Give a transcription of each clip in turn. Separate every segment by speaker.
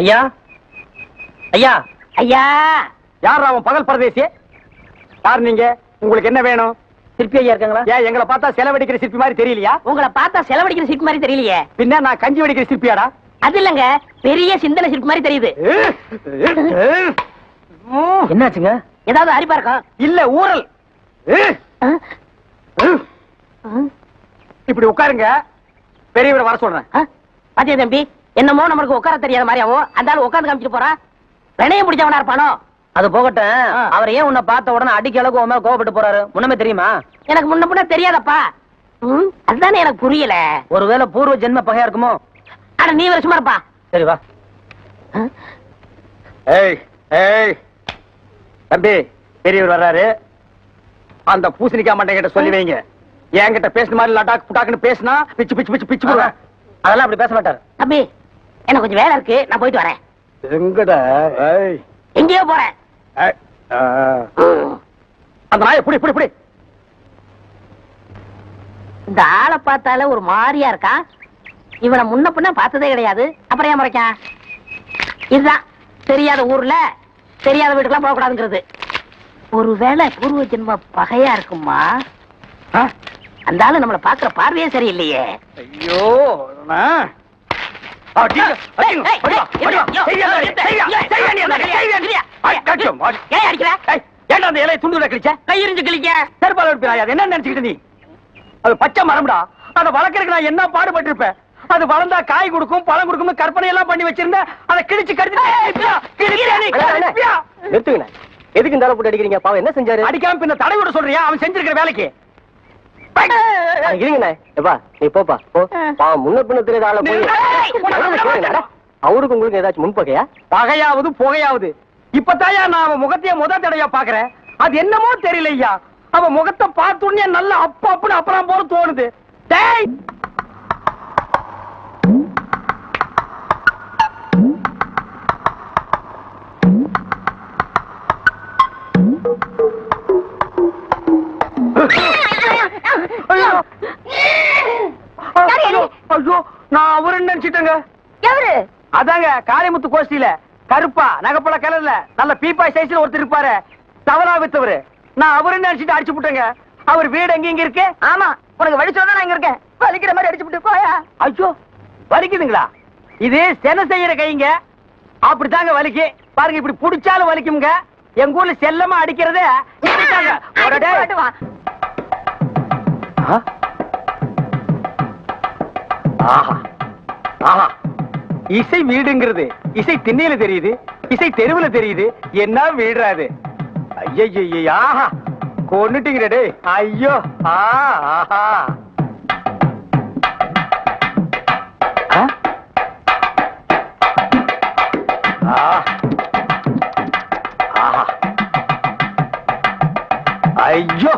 Speaker 1: ஐயா? ஐயா?
Speaker 2: ஐயா!
Speaker 3: யார் அவன் பகல் பரதேசி? யார் நீங்க? உங்களுக்கு என்ன வேணும்?
Speaker 1: சிற்பி ஐயா இருக்காங்களா?
Speaker 3: ஏன் எங்களை பார்த்தா செலவடிக்கிற சிற்பி மாதிரி தெரியலையா?
Speaker 2: உங்களை பார்த்தா செலவடிக்கிற சிற்பி மாதிரி தெரியலையே.
Speaker 3: பின்ன நான் கஞ்சி வடிக்கிற சிற்பியாடா?
Speaker 2: அது இல்லங்க பெரிய சிந்தனை சிற்பி மாதிரி தெரியுது.
Speaker 1: என்னாச்சுங்க?
Speaker 2: ஏதாவது அரிப்பா இருக்கும்
Speaker 3: இல்ல ஊரல் இப்படி உட்காருங்க. பெரியவரை வர சொல்றேன்?
Speaker 2: பாத்தியா தம்பி? என்னமோ நமக்கு உட்கார தெரியாத மாதிரியாவும் அந்த ஆளு உட்கார்ந்து காமிச்சிட்டு போறான் வினையம் பிடிச்சவனா இருப்பானோ?
Speaker 1: அது போகட்டும். அவர் ஏன் உன்னை பார்த்த உடனே அடிக்க அளவுக்கு உன் மேல கோவப்பட்டு போறாரு? முன்னமே தெரியுமா?
Speaker 2: எனக்கு முன்ன முன்ன தெரியாதப்பா. அதுதானே எனக்கு புரியல.
Speaker 1: ஒருவேளை பூர்வ ஜென்ம பகையா இருக்குமோ?
Speaker 2: ஆனா நீ வருஷமா இருப்பா.
Speaker 1: சரி வா?
Speaker 3: ஏய் ஏய். தம்பி பெரியவர் வர்றாரு. அந்த பூசணிக்காய் மண்டை கிட்ட சொல்லி வைங்க. என்கிட்ட பேசுன மாதிரி லடாக் புட்டாக்குன்னு பேசினா பிச்சு பிச்சு பிச்சு பிச்சு
Speaker 1: அதெல்லாம் அப்படி பேச மாட்டாரு.
Speaker 2: தம்பி எனக்கு கொஞ்சம் வேலை இருக்கு நான் போயிட்டு வரேன்.
Speaker 3: எங்கடா?
Speaker 2: எங்கேயோ போறேன்.
Speaker 3: அந்த நாயை புடி புடி புடி.
Speaker 2: இந்த ஆளை பார்த்தாலே ஒரு மாதிரியா இருக்கான் இவனை முன்ன பின்ன பார்த்ததே கிடையாது. அப்புறம் ஏன் முறைக்கான்? இதுதான். தெரியாத ஊர்ல தெரியாத வீட்டுக்கெல்லாம் போகக்கூடாதுங்கிறது. ஒருவேளை பூர்வ ஜென்ம பகையா இருக்குமா? அந்த ஆளு நம்மள பாக்குற பார்வையே சரியில்லையே.
Speaker 3: ஐயோ என்ன நினைச்சுக்கிட்டு நீ? அது பச்சை மரம்டா. அதை வளர்க்கறதுக்கு நான் என்ன பாடுபட்டு இருப்பேன் அது வளர்ந்தா காய் கொடுக்கும் பழம் கொடுக்கும் கற்பனை எல்லாம் பண்ணி வச்சிருந்தேன். அதை கிழிச்சு
Speaker 1: நிறுத்துங்க எதுக்கு இந்த போட்டு அடிக்கிறீங்க? பாவம் என்ன செஞ்சாரு?
Speaker 3: அடிக்காம பின்ன தடை விட சொல்றியா? அவன் செஞ்சிருக்கிற வேலைக்கு.
Speaker 1: இருங்கண்ணே. எப்பா நீ போப்பா போ. பாவம் முன்ன பின்ன தெரியாத ஆளை போய்
Speaker 3: ஏய்,
Speaker 1: சொல்றதை கேளுங்கடா. அவருக்கு உங்களுக்கு ஏதாச்சும் முன்பகையா?
Speaker 3: பகையாவது புகையாவது. இப்பதாயா நான் அவன் முகத்தையே முத தடையா பாக்குறேன் அது என்னமோ தெரியலையா? அவன் முகத்தை பார்த்துடனே நல்லா அப்ப அப்படின்னு அப்புறம் போல தோணுது. டேய்! கோஷ்டியில கருப்பா நகப்பழ கலர்ல நல்ல பீப்பாய் சைஸ்ல ஒருத்தர் இருப்பாரு. தவறா வித்தவரு. நான் அவருன்னு நினைச்சிட்டு அடிச்சு விட்டேங்க அவர் வீடு எங்க இங்க இருக்கு?
Speaker 2: ஆமா உனக்கு வழி சொல்ல நான் இங்க இருக்கேன். வலிக்கிற மாதிரி அடிச்சு விட்டு போயா?
Speaker 3: ஐயோ வலிக்குதுங்களா? இது சென செய்யற கைங்க. அப்படித்தாங்க வலிக்கு. பாருங்க இப்படி புடிச்சாலும் வலிக்குங்க எங்க ஊர்ல செல்லமா அடிக்கிறதே? ஆஹா. ஆஹா. இசை வீடுங்கிறது. இசை திண்ணையில தெரியுது இசை தெருவுல தெரியுது என்ன வீடுறாது ஐயா ஆஹா ஐயோ ஆ ஆஹா. ஆ? ஆஹா. ஐயோ.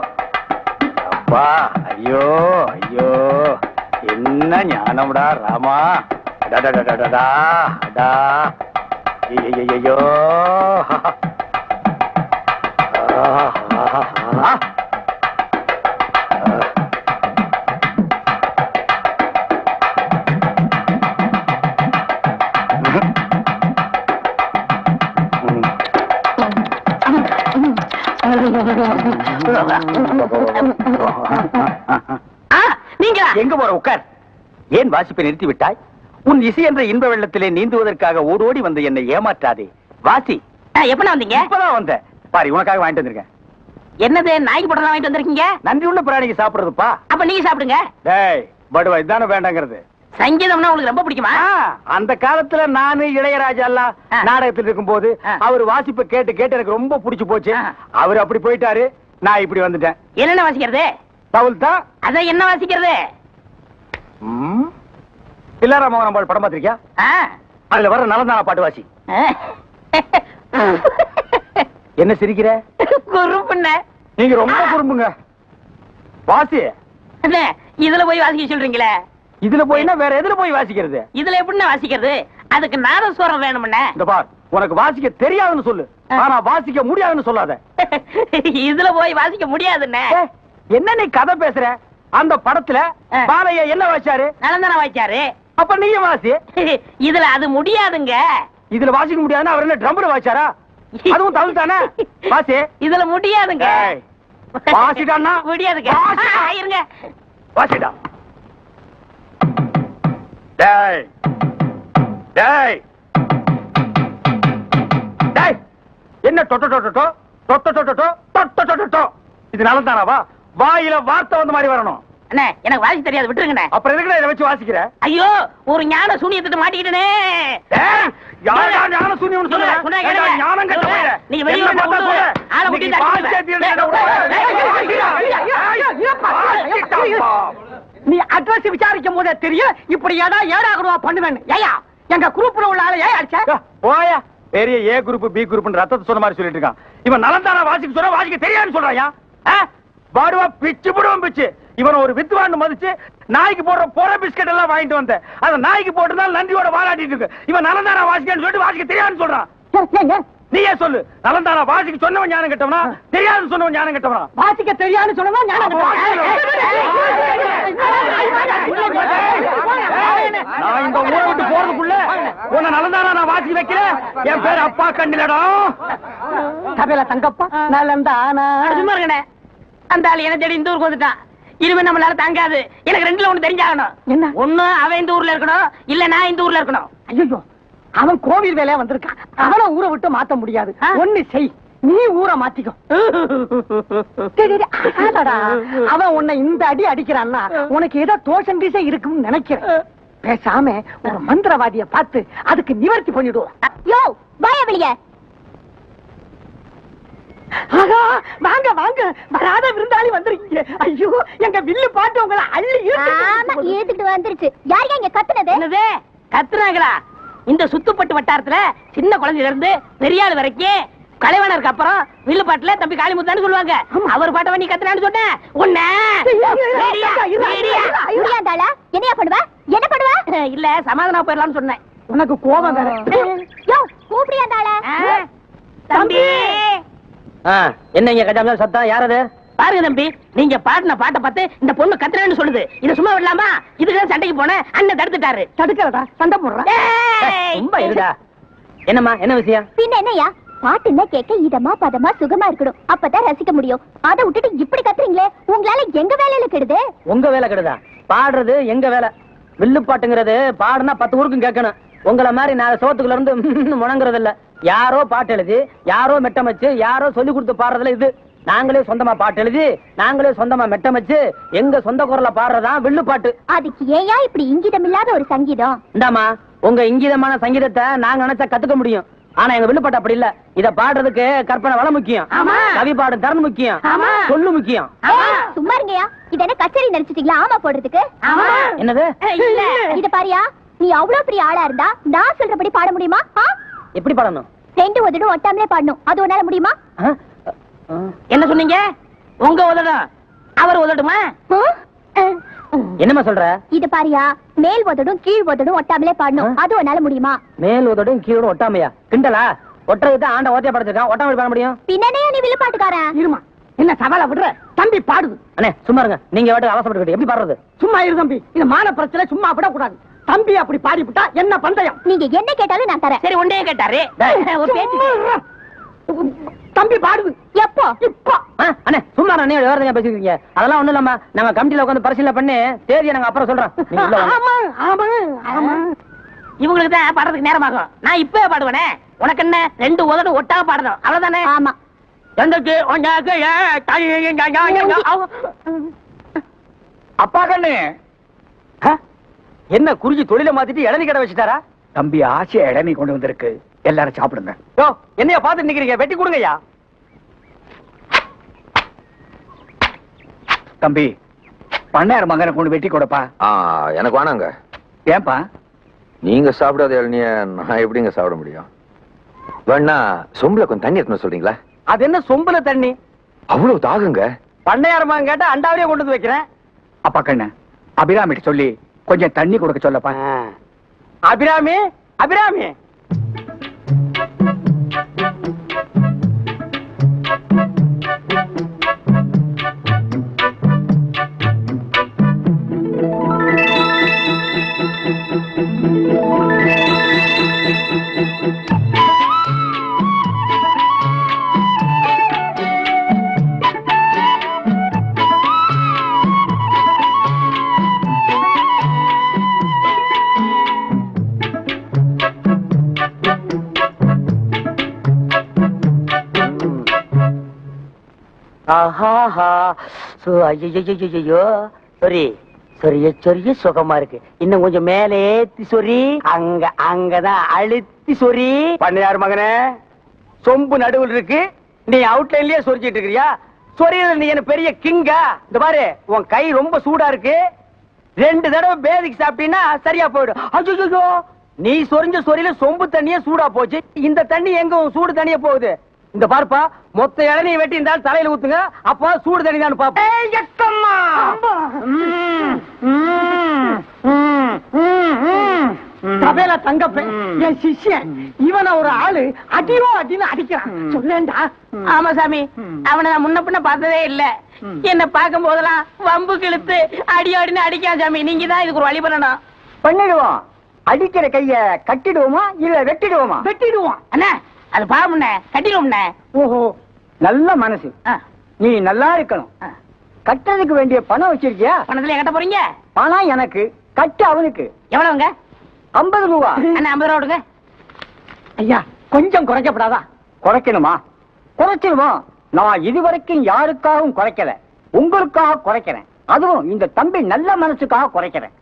Speaker 3: அப்பா ஐயோ ஐயோ. என்ன ஞானம்டா ராமா.
Speaker 2: ஆ, நீங்களா
Speaker 3: எங்க போற உட்கார்? ஏன் வாசிப்பை நிறுத்தி விட்டாய்? உன் இசை என்ற இன்ப வெள்ளத்திலே நீந்துவதற்காக ஓடோடி வந்து என்னை ஏமாற்றாதே. வாசி.
Speaker 2: ஆ, எப்பண்ணா வந்தீங்க?
Speaker 3: இப்பதான் வந்த பாரு உனக்காக வாங்கிட்டு வந்திருக்கேன்.
Speaker 2: என்னது நாய்க்கு படம் வாங்கிட்டு வந்திருக்கீங்க?
Speaker 3: நன்றி உள்ள பிராணிக்கு சாப்பிடுறதுப்பா.
Speaker 2: அப்ப நீங்க சாப்பிடுங்க.
Speaker 3: டேய் படுவா இதானே வேண்டாங்கிறது.
Speaker 2: சங்கீதம்னா உங்களுக்கு ரொம்ப பிடிக்குமா?
Speaker 3: அந்த காலத்துல நானு இளையராஜா எல்லாம். நாடகத்தில் இருக்கும்போது
Speaker 2: ஆ.
Speaker 3: அவர் வாசிப்பை கேட்டு கேட்டு எனக்கு ரொம்ப பிடிச்சு போச்சு. அவர் அப்படி போயிட்டாரு நான் இப்படி வந்துட்டேன்.
Speaker 2: என்னென்ன வாசிக்கிறது?
Speaker 3: தவுல் தான்.
Speaker 2: அதான் என்ன வாசிக்கிறது?
Speaker 3: ம். பிள்ளாரா மோகன் பாடு படம் பார்த்திருக்கியா. அதுல வர நலந்தான பாட்டு வாசி. என்ன சிரிக்கிற?
Speaker 2: குறுப்புண்ண
Speaker 3: நீங்க ரொம்ப குறும்புங்க. வாசி.
Speaker 2: இதுல போய் வாசிக்க சொல்றீங்களே?
Speaker 3: இதுல போயினா வேற எதுல போய் வாசிக்கிறது?
Speaker 2: இதுல எப்படிண்ணே வாசிக்கிறது? அதுக்கு நாதஸ்வரம் வேணும்ண்ணே.
Speaker 3: இந்த பார் உனக்கு வாசிக்க தெரியாதுன்னு சொல்லு. ஆனா வாசிக்க முடியாதுன்னு சொல்லாத.
Speaker 2: இதுல போய் வாசிக்க முடியாதுண்ணே.
Speaker 3: என்ன நீ கதை பேசுற? அந்த படத்துல. பாலைய என்ன வாச்சாரு
Speaker 2: நலந்தான வாய்ச்சாரு
Speaker 3: அப்ப நீயும் வாசி.
Speaker 2: இதுல அது முடியாதுங்க.
Speaker 3: இதுல வாசிக்க முடியாதுன்னா அவர் என்ன ட்ரம்ல வாசிச்சாரா? அதுவும் தமிழ் தானே வாசி.
Speaker 2: இதுல முடியாதுங்க.
Speaker 3: ஏய், வாசிடான்னா
Speaker 2: முடியாதுங்க. இருங்க.
Speaker 3: வாசிடா. டேய். டேய். டேய். என்ன டொட்டோ டொட்டோ டொட்டோ டொட்டோ டொட்டோ டொட்டோ இது நலந்தானாவா? வாயில வார்த்தை வந்த மாதிரி வரணும்.
Speaker 2: அண்ணே எனக்கு வாசி தெரியாது விட்டுருங்கண்ணே
Speaker 3: அப்புறம் எதுக்கு இதை வச்சு வாசிக்கிற
Speaker 2: ஐயோ ஒரு ஞான சூனியத்திட்டு மாட்டிக்கிட்டனே
Speaker 3: யார் யார் ஞான சூன்யம்னு சொல்லுங்க? ஞானம் கெட்ட.
Speaker 2: நீங்க வெளிய வந்து. ஆளை.
Speaker 4: நீ அட்ரஸ் விசாரிக்கும் போதே தெரியும் இப்படி ஏடா ஏடாகணுவா பண்ணுவேன் ஏயா எங்க குரூப்ல உள்ள ஆளு ஏன் அடிச்ச
Speaker 3: போயா பெரிய ஏ குரூப் பி குரூப் ரத்தத்தை சொன்ன மாதிரி சொல்லிட்டு இருக்கான் இவன் நலந்தானா வாசிக்க சொன்னா வாசிக்க தெரியாதுன்னு சொல்றாயா பாடுவா பிச்சு போடுவான் பிச்சு இவன் ஒரு வித்துவான்னு மதிச்சு நாய்க்கு போடுற போற பிஸ்கட் எல்லாம் வாங்கிட்டு வந்தேன் அந்த நாய்க்கு போட்டுதான் நன்றியோட வாலாட்டிட்டு இருக்கு இவன் நலந்தானா வாசிக்கன்னு சொல்லிட்டு வாசிக்க தெரியாதுன்னு சொல்றான் நீயே சொல்லு நலந்தானா வாசிக்க சொன்னவன் ஞானம் கெட்டவனா தெரியாதுன்னு சொன்னவன் ஞானம் கெட்டவனா
Speaker 4: வாசிக்க தெரியாதுன்னு சொன்னா ஞானம்
Speaker 3: நான் இந்த ஊரை விட்டு போறதுக்குள்ள உன்னை நலந்தானா நான் வாசிக்க வைக்கிறேன் என் பேர் அப்பா கண்ணிலடா
Speaker 4: சபையில தங்கப்பா நல்லந்தானா
Speaker 2: அட, சும்மா இருங்கண்ணே அந்த ஆள் என்ன தேடி இந்த ஊருக்கு வந்துட்டான் இனிமே நம்மளால தாங்காது. எனக்கு ரெண்டுல ஒண்ணு தெரிஞ்சாகணும்.
Speaker 4: என்ன?
Speaker 2: ஒண்ணு அவன் இந்த ஊர்ல இருக்கணும் இல்ல நான் இந்த ஊர்ல இருக்கணும்.
Speaker 4: ஐயோ அவன் கோவில் வேலையா வந்திருக்கான் அவன ஊரை விட்டு மாத்த முடியாது? ஒண்ணு செய். நீ ஊரை மாத்திக்கோ. அவன் உன்னை இந்த அடி அடிக்கிறான்னா உனக்கு ஏதோ தோஷம் கீச இருக்கும்னு நினைக்கிறேன். பேசாம ஒரு மந்திரவாதிய பார்த்து அதுக்கு நிவர்த்தி பண்ணிடுவோம்.
Speaker 5: யோ வாய வெளிய.
Speaker 4: ஆகா, வாங்க வாங்க. வராத விருந்தாளி வந்திருக்கீங்க. ஐயோ எங்க வில்லு பாட்டு உங்களை அள்ளி
Speaker 5: ஆமா
Speaker 4: இழுத்துட்டு
Speaker 5: வந்துருச்சு. யார் இங்க கத்துனது?
Speaker 2: என்னது? கத்துறாங்களா இந்த சுத்துப்பட்டு வட்டாரத்துல சின்ன குழந்தையில இருந்து பெரிய ஆள் வரைக்கும் கலைவாணருக்கு அப்புறம் வில்லு பாட்டுல தம்பி காளிமுத்தான்னு சொல்லுவாங்க. அவர் பாட்டை நீ கத்துனான்னு சொன்ன. உன்ன.
Speaker 5: என்னையா பண்ணுவ? என்ன பண்ணுவ?
Speaker 2: இல்ல சமாதானம் போயிடலாம்னு சொன்னேன்.
Speaker 4: உனக்கு கோபம் வேற.
Speaker 5: யோ கூப்பிடியாதாள
Speaker 2: ஆ, தம்பி
Speaker 1: என்னங்க கஜாம சத்தம்? யாரது?
Speaker 2: பாருங்க தம்பி நீங்க பாடின பாட்டை பார்த்து இந்த பொண்ணு கத்துறேன்னு சொல்லுது. இத சும்மா விடலாமா? இதுக்கு சண்டைக்கு போன அண்ணன் தடுத்துட்டாரு.
Speaker 4: தடுக்கிறதா? சண்டை போடுறா?
Speaker 2: ஏய்!
Speaker 1: ரொம்ப இருடா. என்னம்மா என்ன விஷயம்?
Speaker 5: பின்ன என்னய்யா? பாட்டுன்னா கேட்க இதமா பதமா சுகமா இருக்கணும். அப்பதான் ரசிக்க முடியும். அதை விட்டுட்டு இப்படி கத்துறீங்களே? உங்களால எங்க வேலையில கெடுது?
Speaker 1: உங்க வேலை கெடுதா? பாடுறது எங்க வேலை? வில்லு பாட்டுங்கிறது பாடுனா பத்து ஊருக்கும் கேட்கணும். உங்கள மாதிரி நான் சோத்துக்குள்ள இருந்து முணங்குறது இல்ல யாரோ பாட்டு எழுதி யாரோ மெட்டமைச்சு யாரோ சொல்லி கொடுத்து பாடுறதுல இது. நாங்களே சொந்தமா பாட்டு எழுதி நாங்களே சொந்தமா மெட்டமைச்சு எங்க சொந்த குரல்ல பாடுறதா வில்லு பாட்டு.
Speaker 5: அதுக்கு ஏயா இப்படி இங்கிதம் இல்லாத ஒரு சங்கீதம்?
Speaker 1: இந்தாமா உங்க இங்கீதமான சங்கீதத்தை நாங்க நினைச்சா கத்துக்க முடியும். ஆனா எங்க வில்லுப்பாட்டு அப்படி இல்ல. இத பாடுறதுக்கு கற்பனை வளம் முக்கியம். கவி பாடும் திறன் முக்கியம். சொல்லு முக்கியம்.
Speaker 5: சும்மா இருங்கயா இது என்ன கச்சேரி நினைச்சிட்டீங்களா? ஆமா போடுறதுக்கு.
Speaker 1: என்னது?
Speaker 2: இல்ல.
Speaker 5: இத பாரியா நீ அவ்வளவு பெரிய ஆளா இருந்தா நான் சொல்றபடி பாட முடியுமா? ஆ?
Speaker 1: எப்படி பாடணும்?
Speaker 5: ரெண்டு உதடும் ஒட்டாமலே பாடணும். அது உன்னால முடியுமா.
Speaker 2: என்ன சொன்னீங்க? உங்க உதடும் அவர் உதடுமா.
Speaker 1: என்னம்மா சொல்ற?
Speaker 5: இது பாரியா மேல் உதடும் கீழ் உதடும் ஒட்டாமலே பாடணும்? அது உன்னால முடியுமா?
Speaker 1: மேல் உதடும் கீழோடும் ஒட்டாமையா? கிண்டலா? ஒட்டுறது ஆண்ட ஓத்தியா படைச்சிருக்கான். ஒட்டாம எப்படி பாட முடியும்?
Speaker 5: பின்னனே நீ வில்லு பாட்டுக்காரன்?
Speaker 4: இருமா. என்ன சவால விடுற? தம்பி பாடுது.
Speaker 1: அண்ணே சும்மா இருங்க. நீங்க வாட்டு அவசரப்பட்டு எப்படி பாடுறது?
Speaker 4: சும்மா இரு தம்பி. இது மான பிரச்சனை சும்மா விடக்கூடாது. தம்பி அப்படி பாடிவிட்டா என்ன பந்தயம்?
Speaker 5: நீங்க என்ன கேட்டாலும் நான் தரேன்.
Speaker 2: சரி ஒன்றே கேட்டாரு.
Speaker 4: தம்பி பாடுது.
Speaker 5: எப்போ?
Speaker 4: இப்போ.
Speaker 1: அண்ணே சும்மா அண்ணே விவரத்தையா பேசிக்கிறீங்க அதெல்லாம் ஒண்ணும் இல்லாம நாங்க கமிட்டில உட்காந்து பரிசீலனை பண்ணி தேதியை நாங்க அப்புறம் சொல்றோம்.
Speaker 4: ஆமா ஆமா ஆமா.
Speaker 2: இவங்களுக்கு தான் பாடுறதுக்கு நேரமாகும். நான் இப்பவே பாடுவேனே. உனக்கு என்ன? ரெண்டு உதடு ஒட்டாக பாடணும். அவ்வளவுதானே?
Speaker 5: ஆமா.
Speaker 2: எந்தக்கு உனக்கு
Speaker 3: அப்பா கண்ணு.
Speaker 1: ஆ? என்ன குறிஞ்சி தொழில மாத்திட்டு இளநீ கடை வச்சுட்டாரா?
Speaker 3: தம்பி ஆசையா இளநீ கொண்டு வந்திருக்கு. எல்லாரும் சாப்பிடுங்க.
Speaker 1: யோ என்னைய பாத்து நிக்கிறீங்க? வெட்டி கொடுங்கய்யா.
Speaker 3: தம்பி பண்ணையார் மகனை கொண்டு வெட்டி கொடுப்பா.
Speaker 6: ஆ எனக்கு வேணாங்க.
Speaker 3: ஏன்பா?
Speaker 6: நீங்க சாப்பிடாத இளநிய நான் எப்படிங்க சாப்பிட முடியும்? வேணா சொம்புல கொஞ்சம் தண்ணி எடுத்துன்னு சொல்றீங்களா?
Speaker 1: அது என்ன சொம்புல தண்ணி?
Speaker 6: அவ்வளவு தாகுங்க.
Speaker 1: பண்ணையாரமா கேட்டா அண்டாவிலே கொண்டு வந்து வைக்கிறேன்.
Speaker 3: அப்பா கண்ணு அபிராமிட்டு சொல்லி கொஞ்சம் தண்ணி கொடுக்க சொல்லப்பா.
Speaker 1: அபிராமி அபிராமி.
Speaker 7: ஆஹாஹா சோ ஐயோ சொரி சொரிய சொரிய சுகமா இருக்கு. இன்னும் கொஞ்சம் மேலே ஏத்தி சொரி. அங்க அங்கதான் அழுத்தி சொரி.
Speaker 8: பண்ணையார் மகனே சொம்பு நடுவில் இருக்கு. நீ அவுட்லைன்லயே சொரிச்சிட்டு இருக்கிறியா? சொரியல நீ என்ன பெரிய கிங்கா? இந்த பாரு உன் கை ரொம்ப சூடா இருக்கு. ரெண்டு தடவை பேதிக்கு சாப்பிட்டீங்கன்னா சரியா போயிடும். அச்சோ நீ சொரிஞ்ச சொரியில சொம்பு தண்ணியே சூடா போச்சு. இந்த தண்ணி எங்க உன் சூடு தண்ணியே போகுது? இந்த பாருப்பா மொத்த இளநீ வெட்டி இருந்தாலும் தலையில ஊத்துங்க அப்போ சூடு தண்ணி தான் பாப்பா
Speaker 4: சபையில தங்கப்பேன் என் சிஷ்யன் இவனை ஒரு ஆளு அடியோ அடின்னு அடிக்கிறான். சொல்லேன்டா.
Speaker 2: ஆமா சாமி. அவனை நான் முன்ன பின்ன பார்த்ததே இல்ல. என்ன பார்க்கும் போதெல்லாம் வம்பு கிழித்து அடி அடின்னு அடிக்கான் சாமி. நீங்க தான் இதுக்கு ஒரு வழி பண்ணணும்.
Speaker 8: பண்ணிடுவோம். அடிக்கிற கைய கட்டிடுவோமா இல்ல வெட்டிடுவோமா?
Speaker 4: வெட்டிடுவான்
Speaker 2: அண்ணா அது பாவம்ண்ணே கட்டிடுவோம்ண்ணே
Speaker 8: ஓஹோ நல்ல மனசு. நீ நல்லா இருக்கணும். கட்டுறதுக்கு வேண்டிய பணம் வச்சிருக்கியா?
Speaker 2: பணத்துல கட்ட போறீங்க?
Speaker 8: பணம் எனக்கு கட்டு அவனுக்கு.
Speaker 2: எவ்வளவுங்க?
Speaker 8: ஐம்பது ரூபா.
Speaker 2: அண்ணா ஐம்பது ரூபா விடுங்க
Speaker 4: ஐயா கொஞ்சம் குறைக்கப்படாதா?
Speaker 8: குறைக்கணுமா? குறைச்சிருமா நான் இதுவரைக்கும் யாருக்காகவும் குறைக்கல. உங்களுக்காக குறைக்கிறேன். அதுவும் இந்த தம்பி நல்ல மனசுக்காக குறைக்கிறேன்.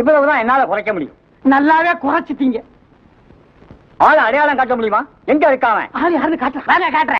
Speaker 8: இவ்வளவுதான் என்னால குறைக்க முடியும்.
Speaker 4: நல்லாவே குறைச்சிட்டீங்க.
Speaker 8: ஆள அடையாளம் காட்ட முடியுமா? எங்க இருக்காவன்
Speaker 4: ஆளு யாருன்னு காட்டுறா.
Speaker 2: வாங்க காட்டுறேன்.